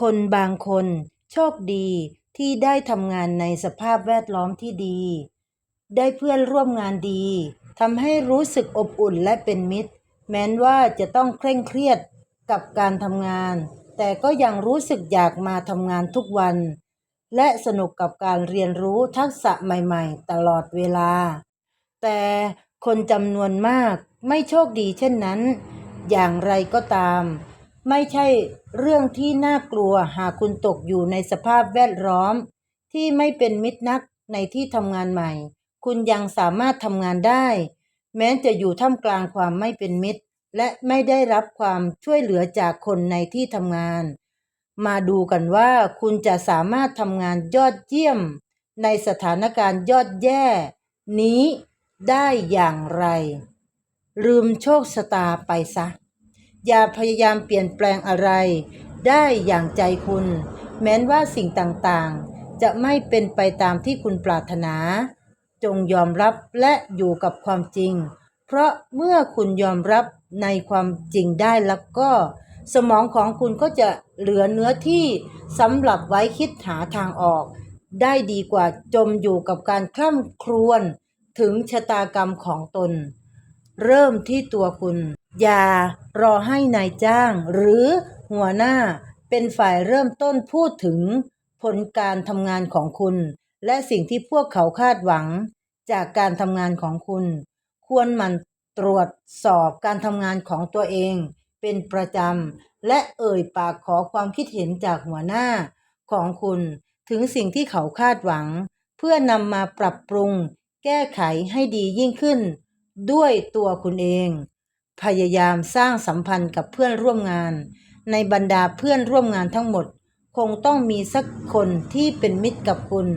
คนบางคนโชคดีที่ได้ทำงานในสภาพแวดล้อมที่ดี ได้เพื่อนร่วมงานดีทำให้รู้สึกอบอุ่นและเป็นมิตร แม้นว่าจะต้องเคร่งเครียดกับการทำงาน แต่ก็ยังรู้สึกอยากมาทำงานทุกวัน และสนุกกับการเรียนรู้ทักษะใหม่ๆ ตลอดเวลา แต่คนจำนวนมากไม่โชคดีเช่นนั้น อย่างไรก็ตาม ไม่ใช่เรื่องที่น่ากลัวหากคุณตกอยู่ในสภาพแวดล้อม ที่ไม่เป็นมิตรนักในที่ทำงานใหม่ คุณยังสามารถทำงานได้ แม้จะอยู่ท่ามกลางความไม่เป็นมิตร และไม่ได้รับความช่วยเหลือจากคนในที่ทำงาน มาดูกันว่าคุณจะสามารถทำงานยอดเยี่ยม ในสถานการณ์ยอดแย่ นี้ได้อย่างไร ลืมโชคชะตาไปซะ อย่าพยายามเปลี่ยนแปลงอะไร ได้อย่างใจคุณ แม้นว่าสิ่งต่างๆ จะไม่เป็นไปตามที่คุณปรารถนา จงยอมรับและอยู่กับความจริง เพราะเมื่อคุณยอมรับในความจริงได้แล้วก็ สมองของคุณก็จะเหลือเนื้อที่สำหรับไว้คิดหาทางออก ได้ดีกว่าจมอยู่กับการคล่ำครวญถึงชะตากรรมของตน เริ่มที่ตัวคุณ อย่ารอให้นายจ้างหรือหัวหน้าเป็นฝ่ายเริ่มต้นพูดถึงผลการทำงานของคุณ และสิ่งที่พวกเขาคาดหวัง จากการทำงานของคุณ ควรหมั่นตรวจสอบการทำงานของตัวเอง เป็นประจำและเอ่ยปากขอความคิดเห็นจากหัวหน้าของคุณ ถึงสิ่งที่เขาคาดหวัง เพื่อนำมาปรับปรุง แก้ไขให้ดียิ่งขึ้น ด้วยตัวคุณเอง พยายามสร้างสัมพันธ์กับเพื่อนร่วมงาน ในบรรดาเพื่อนร่วมงานทั้งหมด คงต้องมีสักคนที่เป็นมิตรกับคุณ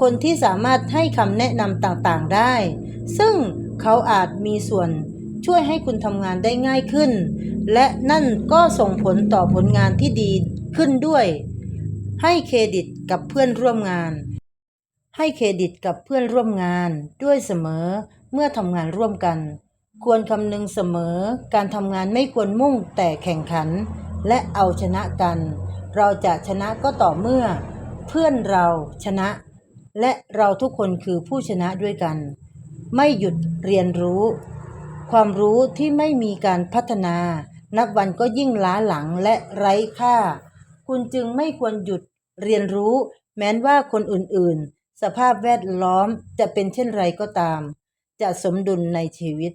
คนที่สามารถให้คำแนะนำต่างๆได้ ซึ่งเขาอาจมีส่วนช่วยให้คุณทำงานได้ง่ายขึ้น และนั่นก็ส่งผลต่อผลงานที่ดีขึ้นด้วย ให้เครดิตกับเพื่อนร่วมงาน ให้เครดิตกับเพื่อนร่วมงานด้วยเสมอเมื่อทำงานร่วมกัน ควรคำนึงเสมอ การทำงานไม่ควรมุ่งแต่แข่งขัน และเอาชนะกัน เราจะชนะก็ต่อเมื่อ เพื่อนเราชนะ และเราทุกคนคือผู้ชนะด้วยกัน ไม่หยุดเรียนรู้ ความรู้ที่ไม่มีการพัฒนา นับวันก็ยิ่งล้าหลังและไร้ค่า คุณจึงไม่ควรหยุดเรียนรู้ แม้นว่าคนอื่นๆ สภาพแวดล้อมจะเป็นเช่นไรก็ตาม จะสมดุลในชีวิต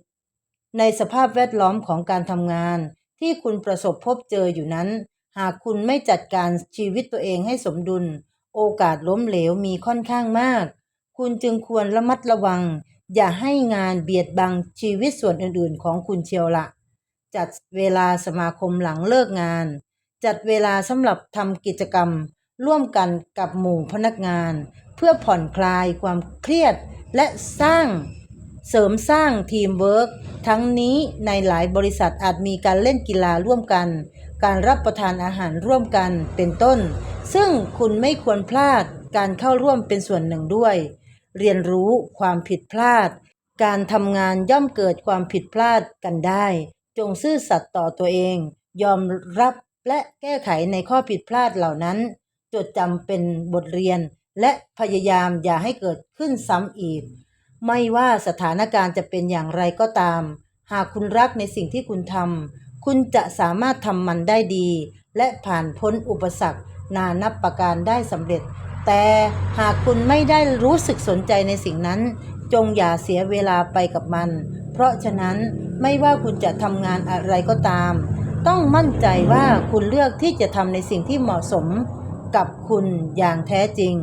ในสภาพแวดล้อมของการทำงาน ที่คุณประสบพบเจออยู่นั้น หากคุณไม่จัดการชีวิตตัวเองให้สมดุล โอกาสล้มเหลวมีค่อนข้างมาก คุณจึงควรระมัดระวัง อย่าให้งานเบียดบังชีวิตส่วนอื่นๆ ของคุณเชียวละจัดเวลาสมาคมหลังเลิกงาน จัดเวลาสำหรับทำกิจกรรม ร่วมกันกับหมู่พนักงาน เพื่อผ่อนคลายความเครียดและสร้าง เสริมสร้างทีมเวิร์กทั้งนี้ในหลายบริษัทอาจมีการเล่นกีฬาร่วมกัน การรับประทานอาหารร่วมกันเป็นต้น ซึ่งคุณไม่ควรพลาดการเข้าร่วมเป็นส่วนหนึ่งด้วย เรียนรู้ความผิดพลาด การทำงานย่อมเกิดความผิดพลาดกันได้ จงซื่อสัตย์ต่อตัวเอง ยอมรับและแก้ไขในข้อผิดพลาดเหล่านั้น จดจำเป็นบทเรียน และพยายามอย่าให้เกิดขึ้นซ้ำอีก ไม่ว่าสถานการณ์จะเป็นอย่างไรก็ตาม หากคุณรักในสิ่งที่คุณทำคุณจะสามารถทำมันได้ดี และผ่านพ้นอุปสรรค นานับประการได้สำเร็จ แต่หากคุณไม่ได้รู้สึกสนใจในสิ่งนั้น จงอย่าเสียเวลาไปกับมัน เพราะฉะนั้นไม่ว่าคุณจะทำงานอะไรก็ตาม ต้องมั่นใจว่าคุณเลือกที่จะทำในสิ่งที่เหมาะสมกับคุณอย่างแท้จริง